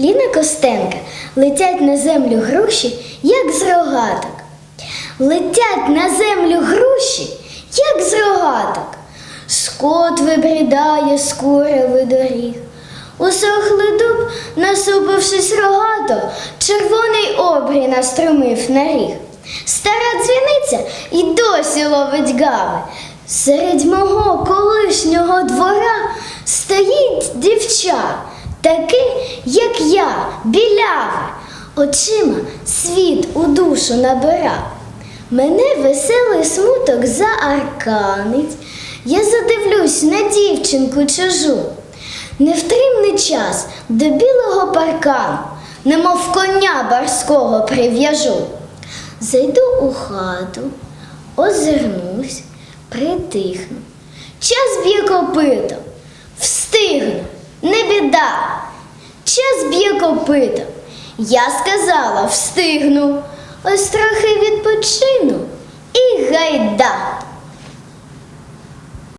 Ліна Костенка летять на землю груші, як з рогаток. Летять на землю груші, як з рогаток. Скот вибрідає з куреви доріг. Усохлий дуб, насупившись рогато, червоний обрій наструмив на ріг. Стара дзвіниця і досі ловить гави. Серед мого колишнього двора стоїть дівча, такий, як я, біляве, очима світ у душу набирав. Мене веселий смуток заарканить, я задивлюсь на дівчинку чужу. Невтримний час до білого паркану, немов коня барського прив'яжу. Зайду у хату, озирнусь, притихну. Час б'є копитом, не. Час б'є копита. Я сказала, встигну. Ось трохи відпочину і гайда.